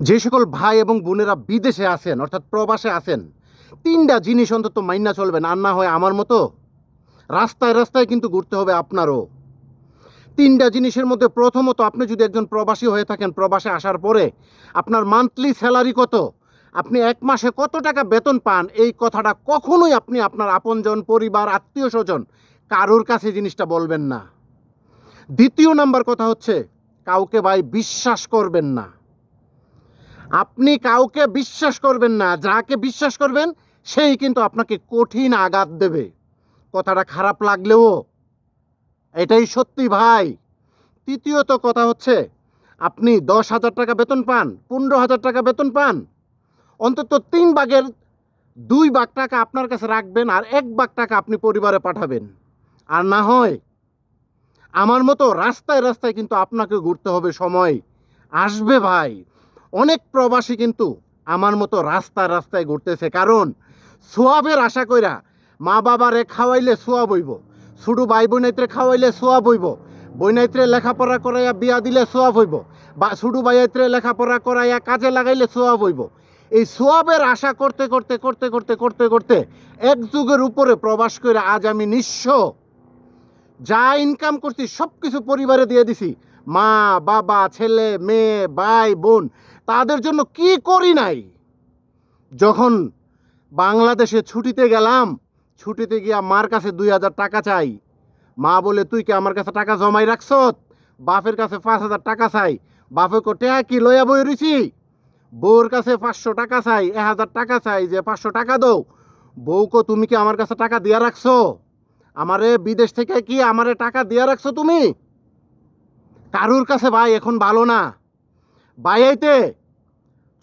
যে সকল ভাই এবং বোনেরা বিদেশে আছেন, অর্থাৎ প্রবাসে আছেন, তিনটা জিনিস অন্তত মাইনা চলবেন আর না হয় আমার মতো? রাস্তায় রাস্তায় কিন্তু ঘুরতে হবে আপনারও। তিনটা জিনিসের মধ্যে প্রথমত আপনি যদি একজন প্রবাসী হয়ে থাকেন, প্রবাসে আসার পরে আপনার মান্থলি স্যালারি কত? আপনি এক মাসে কত টাকা বেতন পান? এই কথাটা কখনোই আপনি আপনার আপনজন, পরিবার, আত্মীয় স্বজন কারোর কাছে জিনিসটা বলবেন না। দ্বিতীয় নাম্বার কথা হচ্ছে, কাউকে ভাই বিশ্বাস করবেন না। আপনি কাউকে বিশ্বাস করবেন না, যাকে বিশ্বাস করবেন, সেই কিন্তু আপনাকে কঠিন আঘাত দেবে। কথাটা খারাপ লাগলেও, এটাই সত্যি ভাই। তৃতীয়ত কথা হচ্ছে, আপনি দশ হাজার টাকা বেতন পান, পনেরো হাজার টাকা বেতন পান, অন্তত তিন ভাগের দুই ভাগ টাকা আপনার কাছে রাখবেন আর এক ভাগ টাকা আপনি পরিবারে পাঠাবেন। আর না হয়, আমার মতো রাস্তায় রাস্তায় কিন্তু আপনাকে ঘুরতে হবে সময়। আসবে ভাই। অনেক প্রবাসী কিন্তু আমার মতো রাস্তায় রাস্তায় ঘুরতেছে। কারণ সোয়াবের আশা কইরা মা বাবারে খাওয়াইলে সোয়াব হইব, শুধু ভাই বোনাইত্রে খাওয়াইলে সোয়াব হইব, বৈনাইত্রে লেখাপড়া করাইয়া বিয়া দিলে সোয়াব হইব, বা শুধু ভাইয়াইত্রে লেখাপড়া করাইয়া কাজে লাগাইলে সোয়াব হইব। এই সোয়াবের আশা করতে করতে করতে করতে করতে করতে এক যুগের উপরে প্রবাস করে আজ আমি নিঃস্ব। যা ইনকাম করছি সব কিছু পরিবারে দিয়ে দিছি। মা, বাবা, ছেলে, মেয়ে, ভাই, বোন, তাদের জন্য কি করি নাই? যখন বাংলাদেশে ছুটিতে গেলাম, ছুটিতে গিয়া মার কাছে দুই হাজার টাকা চাই। মা বলে, তুই কি আমার কাছে টাকা জমাই রাখছ? বাপের কাছে পাঁচ হাজার টাকা চাই। বাপে কোটে কি লইয়া বই রইছি? বউর কাছে পাঁচশো টাকা চাই, এক হাজার টাকা চাই, যে পাঁচশো টাকা দো বউকে তুমি কি আমার কাছে টাকা দিয়া রাখছো? আমারে বিদেশ থেকে কি আমারে টাকা দিয়া রাখছো তুমি? কারুর কাছে ভাই এখন ভালো না। বাইয়াইতে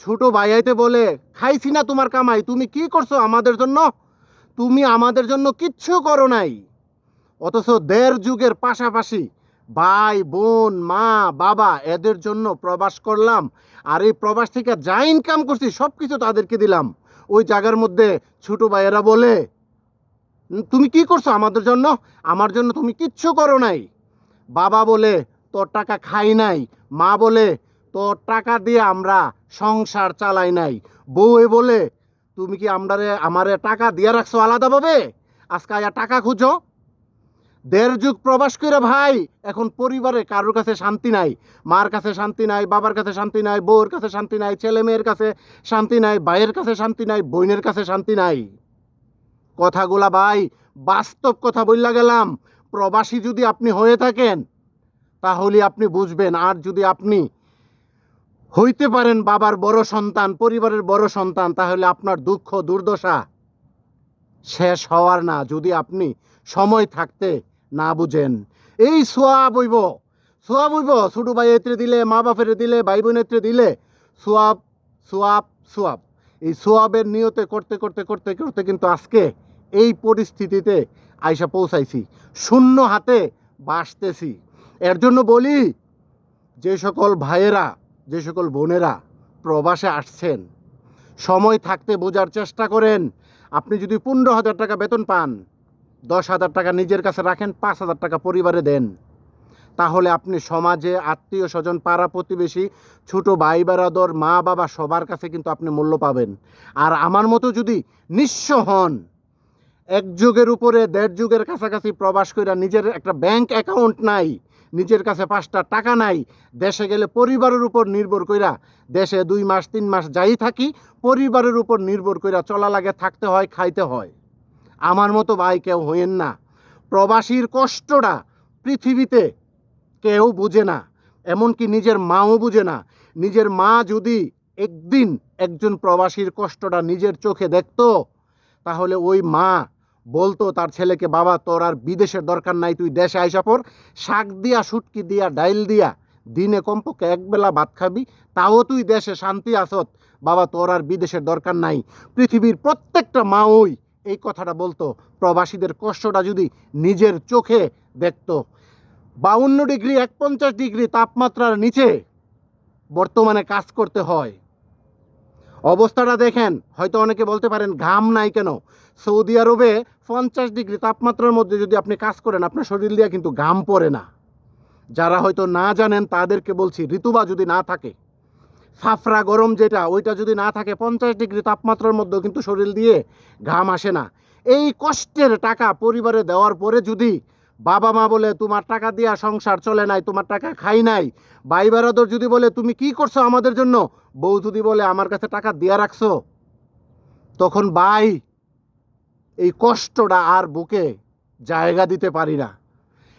ছোট বাইয়াইতে বলে, খাইছি না তোমার কামাই, তুমি কি করছ আমাদের জন্য? তুমি আমাদের জন্য কিচ্ছু করো নাই। অথচ দেড় যুগের পাশাপাশি ভাই, বোন, মা, বাবা, এদের জন্য প্রবাস করলাম। আর এই প্রবাস থেকে যা ইনকাম করছি সব কিছু তাদেরকে দিলাম। ওই জায়গার মধ্যে ছোট ভাইয়েরা বলে, তুমি কি করছ আমাদের জন্য? আমার জন্য তুমি কিচ্ছু করো নাই। বাবা বলে তোর টাকা খাই নাই। মা বলে, তোর টাকা দিয়ে আমরা সংসার চালাই নাই। বউয়ে বলে, তুমি কি আমরারে, আমারে টাকা দিয়ে রাখছো আলাদাভাবে? আজকে আয়া টাকা খুঁজো। দেড় যুগ প্রবাস করে ভাই, এখন পরিবারে কারোর কাছে শান্তি নাই। মার কাছে শান্তি নাই, বাবার কাছে শান্তি নাই বউর কাছে শান্তি নাই, ছেলে মেয়ের কাছে শান্তি নাই, ভাইয়ের কাছে শান্তি নাই, বোনের কাছে শান্তি নাই। কথাগুলা, ভাই, বাস্তব কথা বললা গেলাম। প্রবাসী যদি আপনি হয়ে থাকেন তাহলে আপনি বুঝবেন, আর যদি আপনি হইতে পারেন বাবার বড় সন্তান, পরিবারের বড় সন্তান, তাহলে আপনার দুঃখ, দুর্দশা শেষ হওয়ার না, যদি আপনি সময় থাকতে না বুঝেন। এই সোয়া বইব সোয়া বইব ছোটো ভাই এত্রে দিলে, মা বাপের দিলে, ভাই বোন এত্রে দিলে, সোয়াব সোয়াব সোয়াব। এই সোয়াবের নিয়তে করতে করতে করতে করতে কিন্তু আজকে এই পরিস্থিতিতে আইসা পৌঁছাইছি। শূন্য হাতে বাসতেছি এর জন্য বলি, যে সকল ভাইয়েরা, যে সকল বোনেরা প্রবাসে আসছেন, সময় থাকতে বোঝার চেষ্টা করেন। আপনি যদি পনেরো হাজার টাকা বেতন পান, দশ হাজার টাকা নিজের কাছে রাখেন, পাঁচ হাজার টাকা পরিবারে দেন। তাহলে আপনি সমাজে, আত্মীয় স্বজন, পাড়া প্রতিবেশী, ছোট ভাই বেড়াদর মা বাবা সবার কাছে কিন্তু আপনি মূল্য পাবেন। আর আমার মতো যদি নিঃস্ব হন, এক যুগের উপরে দেড় যুগের কাছাকাছি প্রবাস কইরা নিজের একটা ব্যাংক অ্যাকাউন্ট নাই নিজের কাছে পাঁচটা টাকা নাই, দেশে গেলে পরিবারের উপর নির্ভর কইরা দেশে দুই মাস, তিন মাস যাই থাকি, পরিবারের উপর নির্ভর কইরা চলা লাগে, থাকতে হয়, খাইতে হয়। আমার মতো ভাই কেউ হইয়েন না। প্রবাসীর কষ্টটা পৃথিবীতে কেউ বুঝে না, এমনকি নিজের মাও বুঝে না। নিজের মা যদি একদিন একজন প্রবাসীর কষ্টটা নিজের চোখে দেখত, তাহলে ওই মা বলতো তার ছেলেকে, বাবা, তোর আর বিদেশের দরকার নাই, তুই দেশে আইসা পর শাক দিয়া সুটকি দিয়া, ডাইল দিয়া, দিনে কমপক্ষে একবেলা ভাত খাবি, তাও তুই দেশে শান্তি আসত বাবা, তোর আর বিদেশের দরকার নাই। পৃথিবীর প্রত্যেকটা মা ওই এই কথাটা বলতো। প্রবাসীদের কষ্টটা যদি নিজের চোখে দেখতো। বাউন্ন ডিগ্রি এক পঞ্চাশ ডিগ্রি তাপমাত্রার নিচে বর্তমানে কাজ করতে হয়। অবস্থাটা দেখেন, হয়তো অনেকে বলতে পারেন ঘাম নাই কেন? সৌদি আরবে পঞ্চাশ ডিগ্রি তাপমাত্রার মধ্যে যদি আপনি কাজ করেন, আপনার শরীর দিয়ে কিন্তু ঘাম পড়ে না। যারা হয়তো না জানেন, তাদেরকে বলছি, ঋতুবা যদি না থাকে ফাফরা গরম যেটা, ওইটা যদি না থাকে, পঞ্চাশ ডিগ্রি তাপমাত্রার মধ্যেও কিন্তু শরীর দিয়ে ঘাম আসে না। এই কষ্টের টাকা পরিবারে দেওয়ার পরে যদি বাবা মা বলে, তোমার টাকা দিয়া সংসার চলে নাই, তোমার টাকা খাই নাই। ভাই বেড়াদর যদি বলে, তুমি কি করছ আমাদের জন্য? বউ যদি বলে, আমার কাছে টাকা দিয়া রাখছো? তখন ভাই এই কষ্টটা আর বুকে জায়গা দিতে পারি না।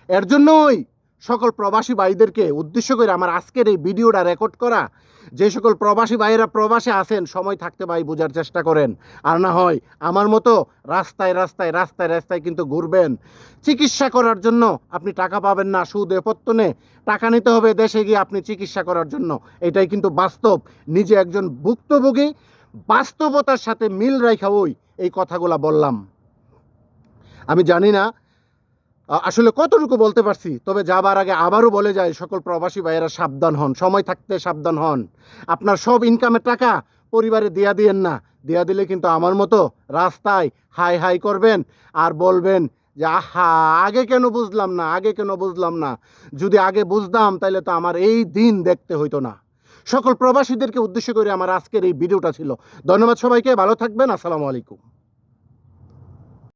এর জন্যই সকল প্রবাসী ভাইদেরকে উদ্দেশ্য করে আমার আজকের এই ভিডিওটা রেকর্ড করা। যে সকল প্রবাসী ভাইয়েরা প্রবাসে আছেন, সময় থাকতে ভাই বোঝার চেষ্টা করেন। আর না হয় আমার মতো রাস্তায় রাস্তায় রাস্তায় রাস্তায় কিন্তু ঘুরবেন। চিকিৎসা করার জন্য আপনি টাকা পাবেন না, সুদ এপত্তনে টাকা নিতে হবে, দেশে গিয়ে আপনি চিকিৎসা করার জন্য। এটাই কিন্তু বাস্তব। নিজে একজন ভুক্তভোগী, বাস্তবতার সাথে মিল রাখা ওই, এই কথাগুলা বললাম। আমি জানি না আসলে কতটুকু বলতে পারছি? তবে যাবার আগে আবারও বলে যায় সকল প্রবাসী ভাইয়েরা সাবধান হন, সময় থাকতে সাবধান হন। আপনার সব ইনকামের টাকা পরিবারে দিয়া দিয়েন না। দিয়া দিলে কিন্তু আমার মতো রাস্তায় হাই হাই করবেন আর বলবেন যে, আহা, আগে কেন বুঝলাম না, আগে কেন বুঝলাম না? যদি আগে বুঝতাম তাহলে তো আমার এই দিন দেখতে হইতো না। সকল প্রবাসীদেরকে উদ্দেশ্য করে আমার আজকের এই ভিডিওটা ছিল। ধন্যবাদ সবাইকে, ভালো থাকবেন, আসসালামু আলাইকুম।